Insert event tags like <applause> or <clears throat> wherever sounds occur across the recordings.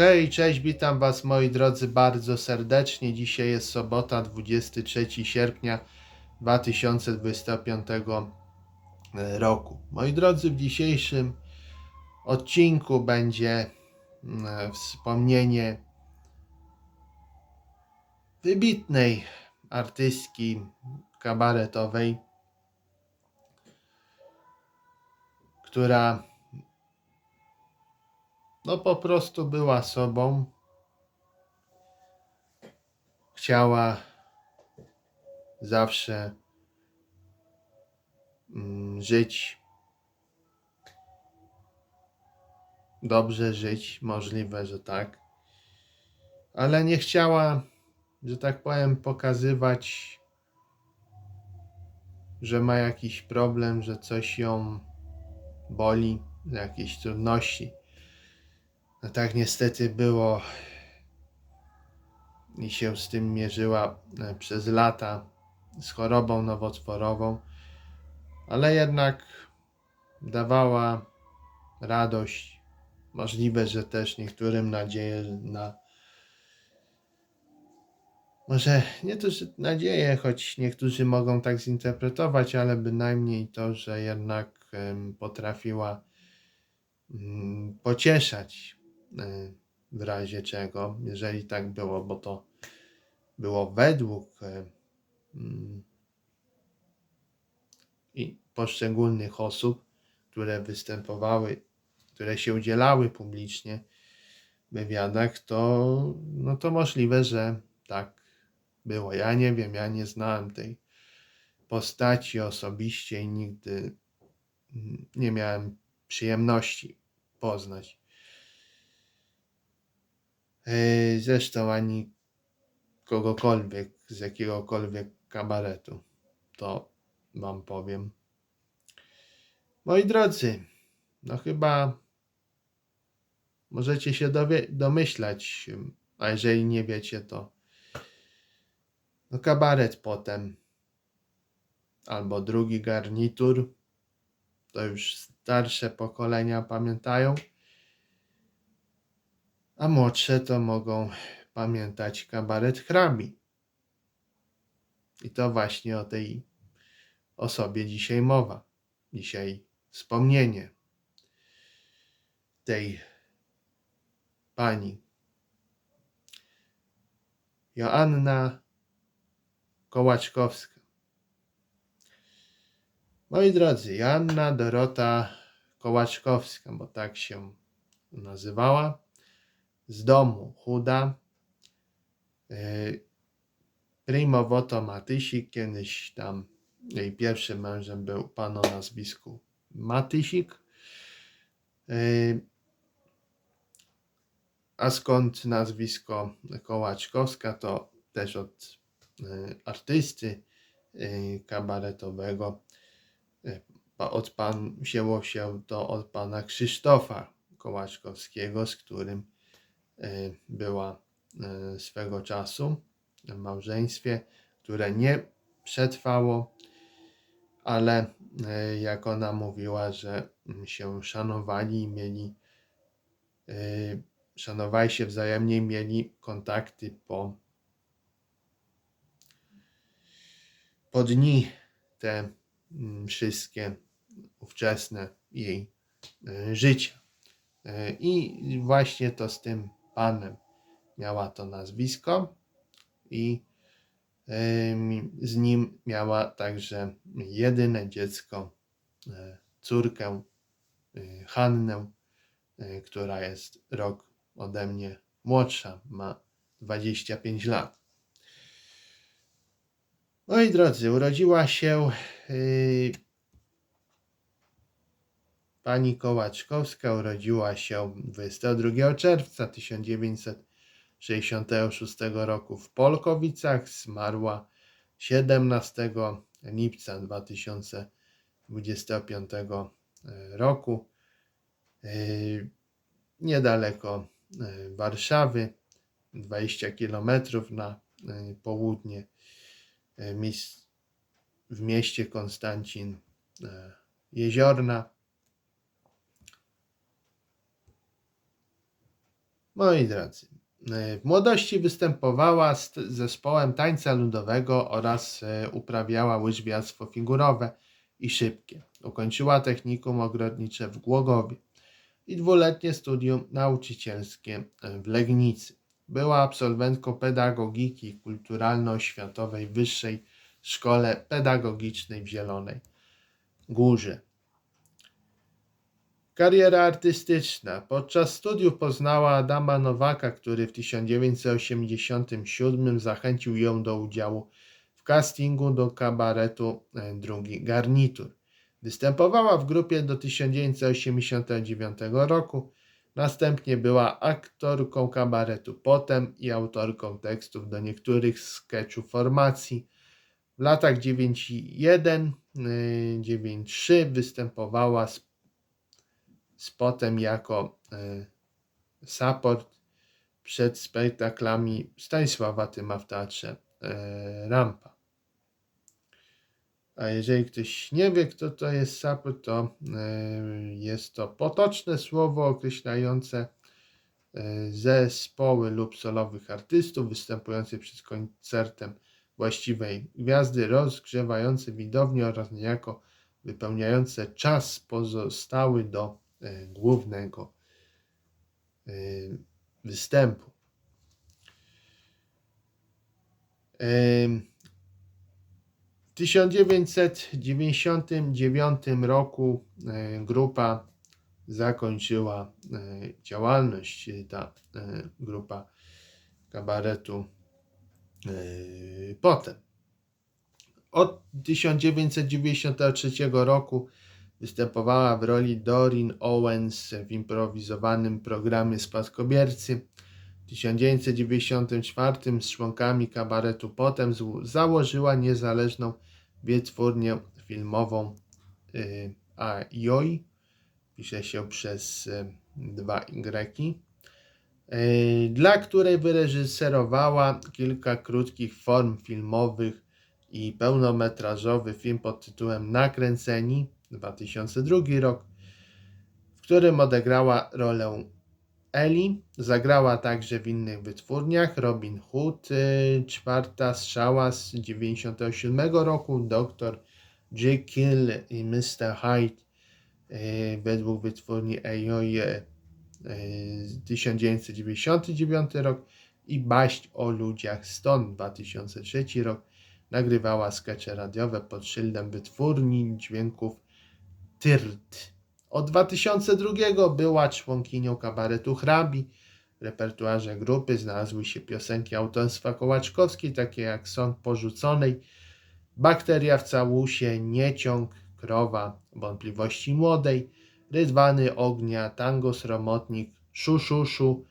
Hej, cześć, witam Was moi drodzy bardzo serdecznie. Dzisiaj jest sobota, 23 sierpnia 2025 roku. Moi drodzy, w dzisiejszym odcinku będzie mm, wspomnienie wybitnej artystki kabaretowej, która no po prostu była sobą. Chciała zawsze mm, żyć. Dobrze żyć, możliwe, że tak. Ale nie chciała, że tak powiem, pokazywać, że ma jakiś problem, że coś ją boli, jakieś trudności. No tak niestety było i się z tym mierzyła e, przez lata z chorobą nowotworową, ale jednak dawała radość. Możliwe, że też niektórym nadzieję na może nie to, że nadzieję, choć niektórzy mogą tak zinterpretować, ale bynajmniej to, że jednak potrafiła mm, pocieszać w razie czego, jeżeli tak było, bo to było według e, mm, poszczególnych osób, które występowały, które się udzielały publicznie w wywiadach, to, no to możliwe, że tak było. Ja nie wiem, ja nie znałem tej postaci osobiście i nigdy mm, nie miałem przyjemności poznać. Yy, Zresztą ani kogokolwiek z jakiegokolwiek kabaretu. To wam powiem. Moi drodzy, no chyba możecie się domyślać, a jeżeli nie wiecie, to no kabaret potem albo drugi garnitur. To już starsze pokolenia pamiętają. A młodsze to mogą pamiętać kabaret hrabi. I to właśnie o tej osobie dzisiaj mowa. Dzisiaj wspomnienie tej pani. Joanna Kołaczkowska. Moi drodzy, Joanna Dorota Kołaczkowska, bo tak się nazywała, z domu chuda. Yy, Primo voto Matysik, kiedyś tam jej pierwszym mężem był pan o nazwisku Matysik. Yy, A skąd nazwisko Kołaczkowska, to też od y, artysty kabaretowego. Od pan, wzięło się to od pana Krzysztofa Kołaczkowskiego, z którym była y, swego czasu w małżeństwie, które nie przetrwało, ale y, jak ona mówiła, że się szanowali i mieli, y, szanowali się wzajemnie mieli kontakty po, po dni te mm, wszystkie ówczesne jej y, życia. Y, I właśnie to z tym panem miała to nazwisko i z nim miała także jedyne dziecko, e, córkę y, Hannę, y, która jest rok ode mnie młodsza, ma 25 lat. Moi drodzy, urodziła się y, pani Kołaczkowska, urodziła się 22 czerwca 1966 roku w Polkowicach, zmarła 17 lipca 2025 roku y, niedaleko y, Warszawy, 20 km na y, południe w mieście Konstancin Jeziorna. Moi drodzy, e, w młodości występowała z zespołem tańca ludowego oraz e, uprawiała łyżwiarstwo figurowe i szybkie. Ukończyła technikum ogrodnicze w Głogowie i dwuletnie studium nauczycielskie e, w Legnicy. Była absolwentką pedagogiki kulturalno-oświatowej Wyższej Szkole Pedagogicznej w Zielonej Górze. Kariera artystyczna. Podczas studiów poznała Adama Nowaka, który w 1987 zachęcił ją do udziału w castingu do kabaretu e, Drugi Garnitur. Występowała w grupie do 1989 roku. Następnie była aktorką kabaretu Potem i autorką tekstów do niektórych sketchów formacji. W latach 9.1, y, 9.3 występowała z, z Potem jako y, support przed spektaklami Stanisława Tyma w Teatrze y, Rampa. A jeżeli ktoś nie wie, kto to jest support, to y, jest to potoczne słowo określające zespoły lub solowych artystów występujących przed koncertem właściwej gwiazdy, rozgrzewające widownię oraz niejako wypełniające czas pozostały do głównego y, występu. Ym, W 1999 roku e, grupa zakończyła e, działalność, ta e, grupa kabaretu e, potem. Od 1993 roku występowała w roli Dorin Owens w improwizowanym programie Spadkobiercy. W 1994 z członkami kabaretu potem założyła niezależną wytwórnię filmową y. Pisze się przez y, dwa y, Dla której wyreżyserowała kilka krótkich form filmowych i pełnometrażowy film pod tytułem Nakręceni 2002 rok, w którym odegrała rolę Eli. Zagrała także w innych wytwórniach Robin Hood, y, Czwarta Strzała z 97 roku, Dr. Jekyll i Mr. Hyde y, według wytwórni AOI y, 1999 rok i Baść o ludziach stąd 2003 rok. Nagrywała skecze radiowe pod szyldem wytwórni dźwięków Tyrt. Od 2002 była członkinią kabaretu Hrabi. W repertuarze grupy znalazły się piosenki autorstwa Kołaczkowskiej, takie jak Sąd Porzuconej, Bakteria w całusie, Nieciąg, Krowa, Wątpliwości Młodej, Rydwany Ognia, Tango Sromotnik, Szuszuszu,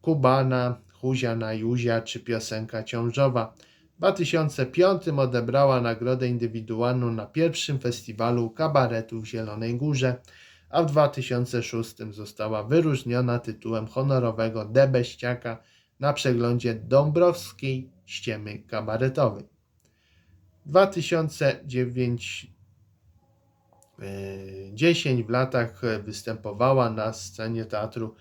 Kubana, Huzia na Juzia czy piosenka ciążowa. W 2005 odebrała nagrodę indywidualną na pierwszym festiwalu kabaretu w Zielonej Górze, a w 2006 została wyróżniona tytułem honorowego debeściaka na przeglądzie Dąbrowskiej Ściemy Kabaretowej. 2009 10 w latach e, występowała na scenie teatru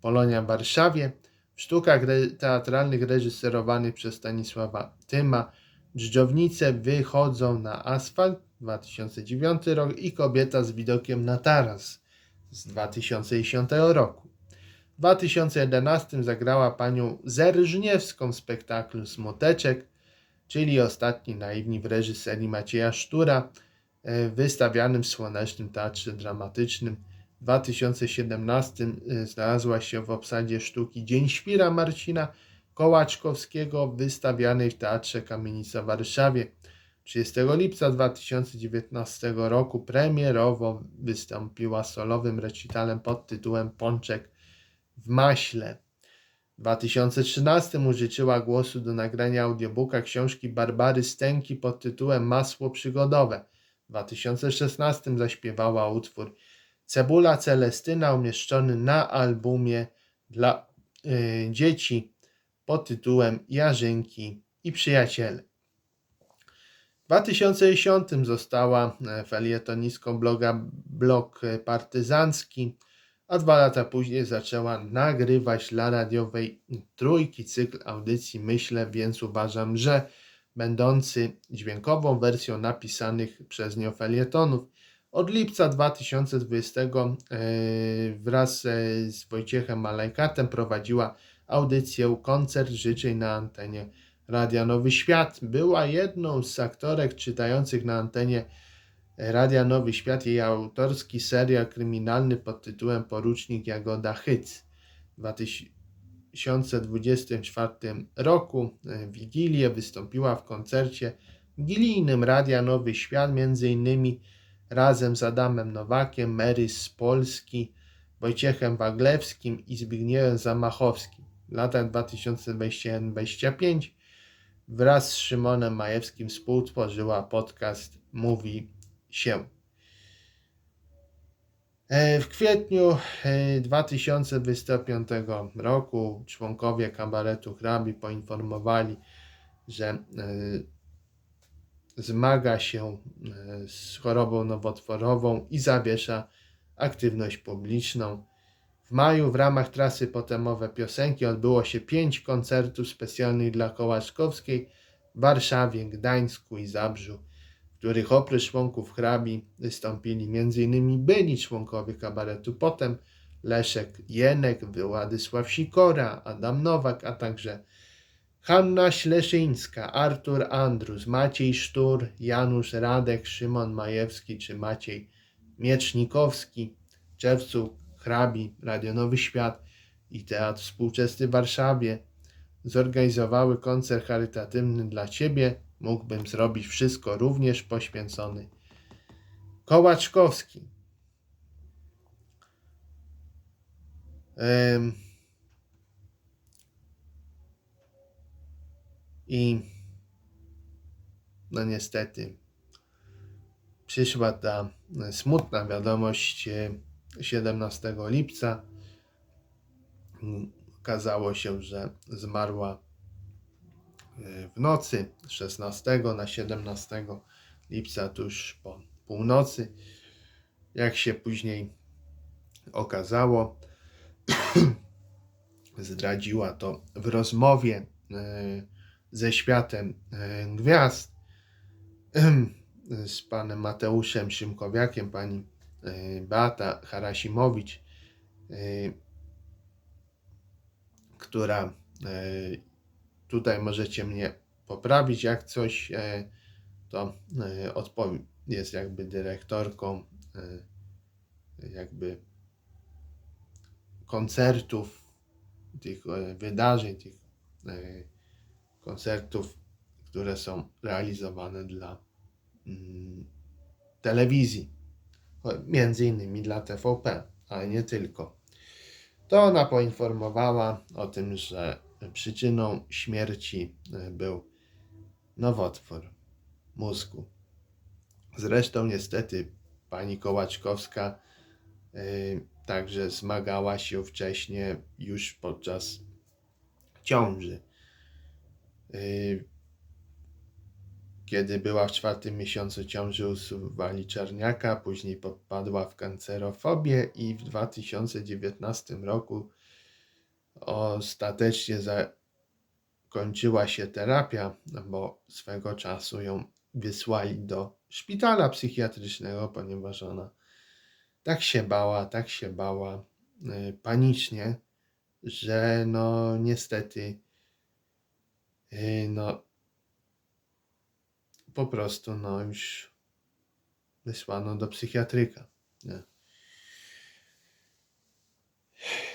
Polonia w Warszawie. Sztukach teatralnych reżyserowanych przez Stanisława Tyma Dżdżownice wychodzą na asfalt 2009 rok i Kobieta z widokiem na taras z 2010 roku. W 2011 zagrała panią Zerżniewską w spektaklu Smuteczek, czyli Ostatni Naiwni w reżyserii Macieja Sztura, e, wystawianym w Słonecznym Teatrze Dramatycznym. W 2017 e, znalazła się w obsadzie sztuki Dzień Świra Marcina Kołaczkowskiego, wystawianej w Teatrze Kamienica w Warszawie. 30 lipca 2019 roku premierowo wystąpiła solowym recitalem pod tytułem Pączek w maśle. W 2013 użyczyła głosu do nagrania audiobooka książki Barbary Stęki pod tytułem Masło przygodowe. W 2016 zaśpiewała utwór Cebula Celestyna umieszczony na albumie dla y, dzieci pod tytułem Jarzynki i Przyjaciele. W 2010 została e, felietonistką bloga Blog Partyzancki a dwa lata później zaczęła nagrywać dla radiowej trójki cykl audycji Myślę, więc uważam, że będący dźwiękową wersją napisanych przez nią felietonów. Od lipca 2020 e, wraz e, z Wojciechem Malajkatem prowadziła audycję Koncert Życzeń na antenie Radia Nowy Świat. Była jedną z aktorek czytających na antenie Radia Nowy Świat jej autorski serial kryminalny pod tytułem Porucznik Jagoda Hyc. W 2024 roku w Wigilię wystąpiła w koncercie wigilijnym Radia Nowy Świat, między innymi razem z Adamem Nowakiem, Marys z Polski, Wojciechem Waglewskim i Zbigniewem Zamachowskim. W latach 2021-2025 wraz z Szymonem Majewskim współtworzyła podcast Mówi się. E, W kwietniu e, 2025 roku członkowie kabaretu Hrabi poinformowali, że e, zmaga się e, z chorobą nowotworową i zawiesza aktywność publiczną. W maju w ramach trasy Potemowe Piosenki odbyło się pięć koncertów specjalnych dla Kołaczkowskiej w Warszawie, Gdańsku i Zabrzu, w których oprócz członków hrabi wystąpili m.in. byli członkowie kabaretu Potem, Leszek Jenek, Władysław Sikora, Adam Nowak, a także Hanna Śleszyńska, Artur Andrus, Maciej Sztur, Janusz Radek, Szymon Majewski czy Maciej Miecznikowski, w czerwcu hrabi Radio Nowy Świat i Teatr Współczesny w Warszawie zorganizowały koncert charytatywny dla Ciebie. Mógłbym zrobić wszystko również poświęcony. Kołaczkowski. Ym. I no niestety przyszła ta smutna wiadomość e, 17 lipca. Mm, Okazało się, że zmarła e, w nocy z 16 na 17 lipca, tuż po północy. Jak się później okazało, <clears throat> zdradziła to w rozmowie e, ze światem e, gwiazd z panem Mateuszem Szymkowiakiem, pani e, Beata Harasimowicz, e, która tutaj możecie mnie poprawić, jak coś, to odpowiem. Jest jakby dyrektorką jakby koncertów, tych wydarzeń, tych koncertów, które są realizowane dla mm, telewizji, między innymi dla TVP, ale nie tylko. To ona poinformowała o tym, że przyczyną śmierci e, był nowotwór mózgu. Zresztą niestety pani Kołaczkowska e, także zmagała się wcześniej już podczas ciąży. Y, Kiedy była w czwartym miesiącu ciąży, usuwali czarniaka, później popadła w kancerofobię i w 2019 roku ostatecznie zakończyła się terapia, bo swego czasu ją wysłali do szpitala psychiatrycznego, ponieważ ona tak się bała, tak się bała y, panicznie, że no niestety no po prostu no już wysłano do psychiatryka. Nie?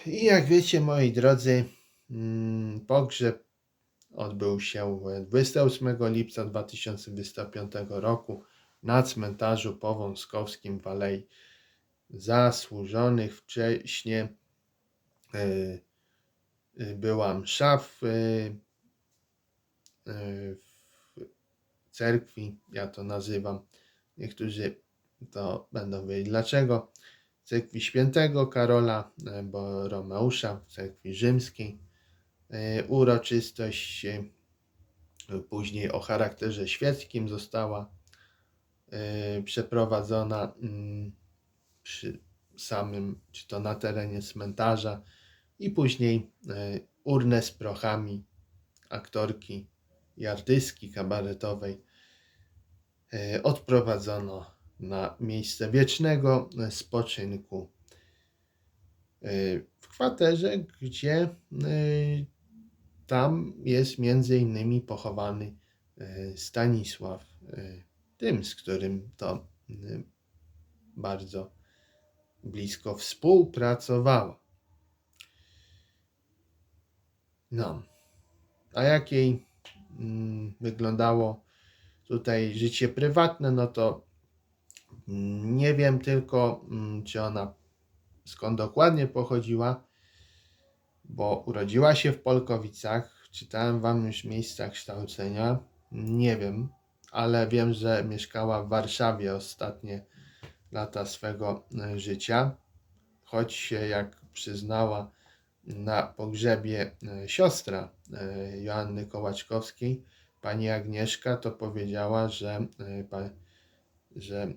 I jak wiecie, moi drodzy, mm, pogrzeb odbył się 28 lipca 2025 roku na cmentarzu powązkowskim w Alei Zasłużonych. Wcześniej y, y, była msza w, y, y, w cerkwi, ja to nazywam. Niektórzy to będą wiedzieć dlaczego. Cerkwi świętego Karola y, Boromeusza, cerkwi rzymskiej. Y, Uroczystość później o charakterze świeckim została przeprowadzona mm, przy samym, czy to na terenie cmentarza i później e, urnę z prochami aktorki i artystki kabaretowej e, odprowadzono na miejsce wiecznego spoczynku e, w kwaterze, gdzie e, tam jest między innymi pochowany Stanisław tym, z którym to bardzo blisko współpracowała. No, a jakiej wyglądało tutaj życie prywatne, no to mm, nie wiem tylko, mm, czy ona skąd dokładnie pochodziła, bo urodziła się w Polkowicach. Czytałem wam już miejsca kształcenia. Nie wiem, ale wiem, że mieszkała w Warszawie ostatnie lata swego e, życia. Choć się, jak przyznała na pogrzebie e, siostra e, Joanny Kołaczkowskiej, pani Agnieszka, to powiedziała, że, e, że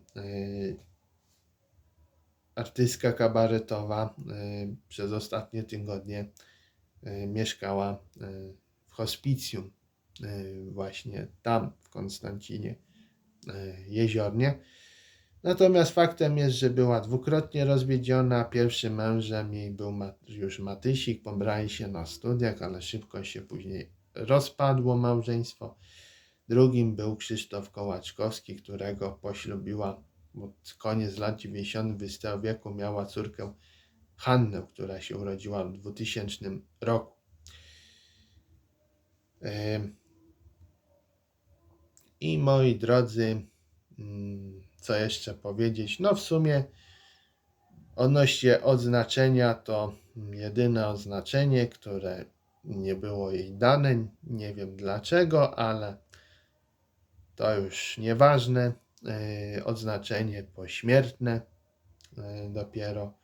artystka kabaretowa przez ostatnie tygodnie mieszkała w hospicjum właśnie tam w Konstancinie Jeziornie. Natomiast faktem jest, że była dwukrotnie rozwiedziona. Pierwszym mężem jej był Mariusz Matysik. Pobrali się na studiach, ale szybko się później rozpadło małżeństwo. Drugim był Krzysztof Kołaczkowski, którego poślubiła pod koniec lat 90. XX wieku. Miała córkę Hannę, która się urodziła w 2000 roku. I moi drodzy, mm, co jeszcze powiedzieć? No w sumie odnośnie odznaczenia to jedyne oznaczenie, które nie było jej dane. Nie wiem dlaczego, ale to już nieważne. Yy, Odznaczenie pośmiertne yy, dopiero,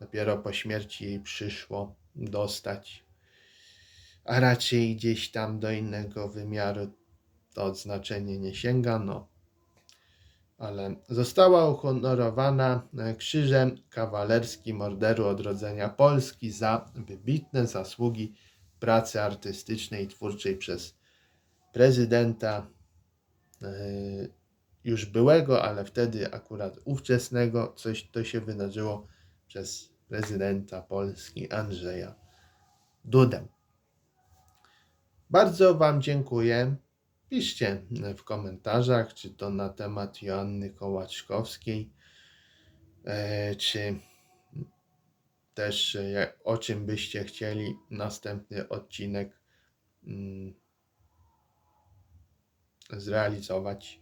dopiero po śmierci jej przyszło dostać. A raczej gdzieś tam do innego wymiaru to odznaczenie nie sięga. No, ale została uhonorowana e, Krzyżem Kawalerskim Orderu Odrodzenia Polski za wybitne zasługi pracy artystycznej i twórczej przez prezydenta e, już byłego, ale wtedy akurat ówczesnego, coś to się wydarzyło przez prezydenta Polski Andrzeja Dudę. Bardzo Wam dziękuję. Piszcie w komentarzach, czy to na temat Joanny Kołaczkowskiej, e, czy też e, o czym byście chcieli następny odcinek mm, zrealizować.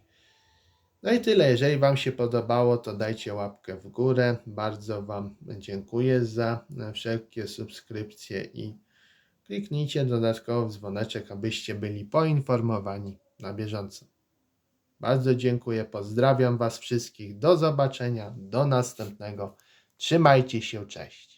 No i tyle. Jeżeli Wam się podobało, to dajcie łapkę w górę. Bardzo Wam dziękuję za e, wszelkie subskrypcje i kliknijcie dodatkowo w dzwoneczek, abyście byli poinformowani na bieżąco. Bardzo dziękuję, pozdrawiam Was wszystkich. Do zobaczenia, do następnego. Trzymajcie się, cześć.